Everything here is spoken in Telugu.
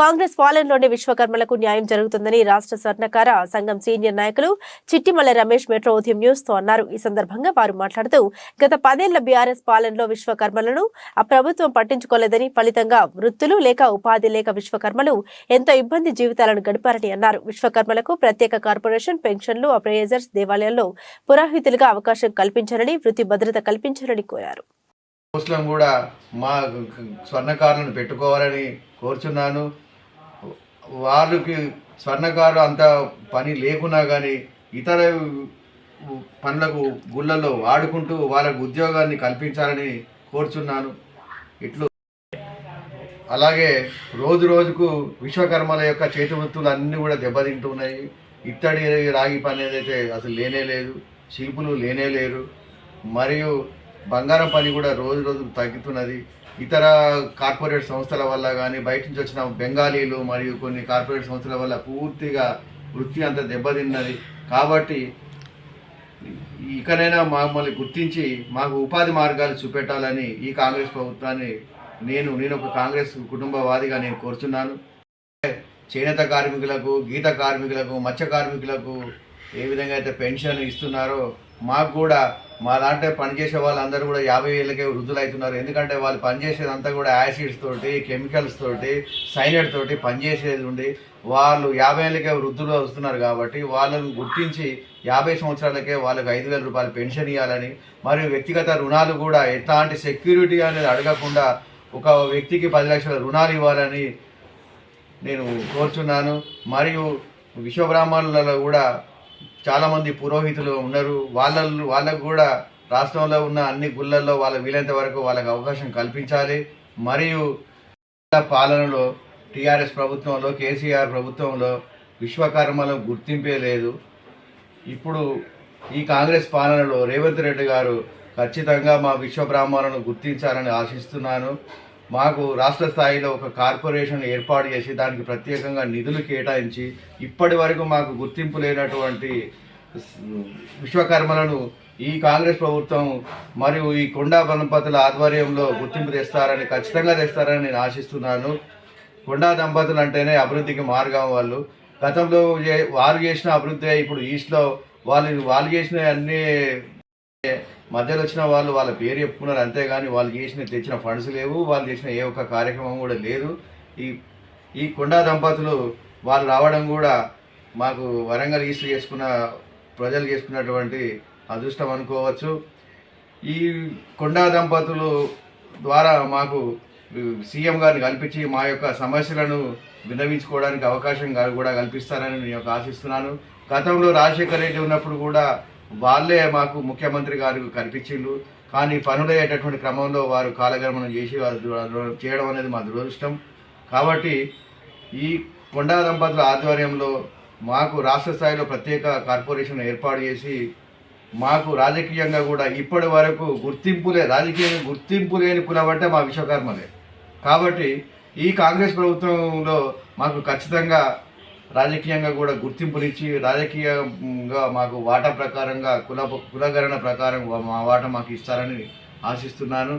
కాంగ్రెస్ పాలనలోనే విశ్వకర్మలకు న్యాయం జరుగుతుందని రాష్ట్ర స్వర్ణకార సంఘం సీనియర్ నాయకులు చిట్టిమల్ల రమేష్ మెట్రో ఉదయం న్యూస్తో అన్నారు. ఈ సందర్భంగా వారు మాట్లాడుతూ గత పదేళ్ళ బీఆర్ఎస్ పాలనలో విశ్వకర్మలను ఆ ప్రభుత్వం పట్టించుకోలేదని ఫలితంగా వృత్తులు లేక ఉపాధి లేక విశ్వకర్మలు ఎంతో ఇబ్బంది జీవితాలను గడిపారని అన్నారు. విశ్వకర్మలకు ప్రత్యేక కార్పొరేషన్ పెన్షన్లు అప్రైజర్స్ దేవాలయాల్లో పురోహితులుగా అవకాశం కల్పించారని వృత్తి భద్రత కల్పించారని కోరారు. ముస్లిం కూడా మా స్వర్ణకారులను పెట్టుకోవాలని కోరుచున్నాను. వాళ్ళకి స్వర్ణకారు అంత పని లేకున్నా కానీ ఇతర పనులకు గుళ్ళల్లో వాడుకుంటూ వాళ్ళకు ఉద్యోగాన్ని కల్పించాలని కోరుచున్నాను. ఇట్లు అలాగే రోజు రోజుకు విశ్వకర్మల యొక్క చేతి వృత్తులు అన్నీ కూడా దెబ్బతింటున్నాయి. ఇత్తడి రాగి పని ఏదైతే అసలు లేనే లేదు శిల్పులు లేనే లేరు. మరియు బంగారం పని కూడా రోజు రోజు తగ్గుతున్నది. ఇతర కార్పొరేట్ సంస్థల వల్ల కానీ బయట నుంచి వచ్చిన బెంగాలీలు మరియు కొన్ని కార్పొరేట్ సంస్థల వల్ల పూర్తిగా వృత్తి అంత దెబ్బతిన్నది. కాబట్టి ఇకనైనా మమ్మల్ని గుర్తించి మాకు ఉపాధి మార్గాలు చూపెట్టాలని ఈ కాంగ్రెస్ ప్రభుత్వాన్ని నేను నేను ఒక కాంగ్రెస్ కుటుంబవాదిగా నేను కోరుచున్నాను. చేనేత కార్మికులకు గీత కార్మికులకు మత్స్య కార్మికులకు ఏ విధంగా అయితే పెన్షన్ ఇస్తున్నారో మాకు కూడా మా దాంట్లో పనిచేసే వాళ్ళందరూ కూడా యాభై ఏళ్ళకే వృద్ధులు అవుతున్నారు ఎందుకంటే వాళ్ళు పనిచేసేదంతా కూడా యాసిడ్స్ తోటి కెమికల్స్ తోటి సైనైడ్ తోటి పనిచేసేది ఉండి వాళ్ళు యాభై ఏళ్ళకే వృద్ధులు వస్తున్నారు కాబట్టి వాళ్ళని గుర్తించి యాభై సంవత్సరాలకే వాళ్ళకి ఐదు వేల రూపాయలు పెన్షన్ ఇవ్వాలని మరియు వ్యక్తిగత రుణాలు కూడా ఎట్లాంటి సెక్యూరిటీ అనేది అడగకుండా ఒక వ్యక్తికి పది లక్షల రుణాలు ఇవ్వాలని నేను కోరుచున్నాను. మరియు విశ్వబ్రాహ్మణులలో కూడా చాలామంది పురోహితులు ఉన్నారు. వాళ్ళ వాళ్ళకు కూడా రాష్ట్రంలో ఉన్న అన్ని గుళ్ళల్లో వాళ్ళ వీలైనంత వరకు వాళ్ళకి అవకాశం కల్పించాలి. మరియు పాలనలో టీఆర్ఎస్ ప్రభుత్వంలో కేసీఆర్ ప్రభుత్వంలో విశ్వకర్మల గుర్తింపే లేదు. ఇప్పుడు ఈ కాంగ్రెస్ పాలనలో రేవంత్ రెడ్డి గారు ఖచ్చితంగా మా విశ్వబ్రాహ్మణులను గుర్తించాలని ఆశిస్తున్నాను. మాకు రాష్ట్ర స్థాయిలో ఒక కార్పొరేషన్ ఏర్పాటు చేసి దానికి ప్రత్యేకంగా నిధులు కేటాయించి ఇప్పటి వరకు మాకు గుర్తింపు లేనటువంటి విశ్వకర్మలను ఈ కాంగ్రెస్ ప్రభుత్వం మరియు ఈ కొండా దంపతుల ఆధ్వర్యంలో గుర్తింపు తెస్తారని ఖచ్చితంగా తెస్తారని నేను ఆశిస్తున్నాను. కొండా దంపతులు అంటేనే అభివృద్ధికి మార్గం వాళ్ళు. గతంలో వారు చేసిన అభివృద్ధి ఇప్పుడు ఈస్ట్లో వాళ్ళు వాళ్ళు చేసిన అన్ని మధ్యలో వచ్చిన వాళ్ళు వాళ్ళ పేరు చెప్పుకున్నారు అంతేగాని వాళ్ళు చేసిన తెచ్చిన ఫండ్స్ లేవు వాళ్ళు చేసిన ఏ ఒక్క కార్యక్రమం కూడా లేదు. ఈ ఈ కొండా దంపతులు వాళ్ళు రావడం కూడా మాకు వరంగల్ ఈస్ట్ చేసుకున్న ప్రజలు చేసుకున్నటువంటి అదృష్టం అనుకోవచ్చు. ఈ కొండా దంపతులు ద్వారా మాకు సీఎం గారిని కల్పించి మా యొక్క సమస్యలను విన్నవించుకోవడానికి అవకాశం కూడా కల్పిస్తారని నేను ఆశిస్తున్నాను. గతంలో రాజశేఖర రెడ్డి ఉన్నప్పుడు కూడా వాళ్ళే మాకు ముఖ్యమంత్రి గారు కల్పించిండ్రు కానీ పనులు అయ్యేటటువంటి క్రమంలో వారు కాలగమనం చేసి వారు చేయడం అనేది మా దురదృష్టం. కాబట్టి ఈ కొండా దంపతుల ఆధ్వర్యంలో మాకు రాష్ట్ర స్థాయిలో ప్రత్యేక కార్పొరేషన్ ఏర్పాటు చేసి మాకు రాజకీయంగా కూడా ఇప్పటి వరకు గుర్తింపులే రాజకీయంగా గుర్తింపు లేని కులం అంటే మా విశ్వకర్మలే. కాబట్టి ఈ కాంగ్రెస్ ప్రభుత్వంలో మాకు ఖచ్చితంగా రాజకీయంగా కూడా గుర్తింపునిచ్చి రాజకీయంగా మాకు వాటా ప్రకారంగా కుల కులగణన ప్రకారం మా వాటా మాకు ఇస్తారని ఆశిస్తున్నాను.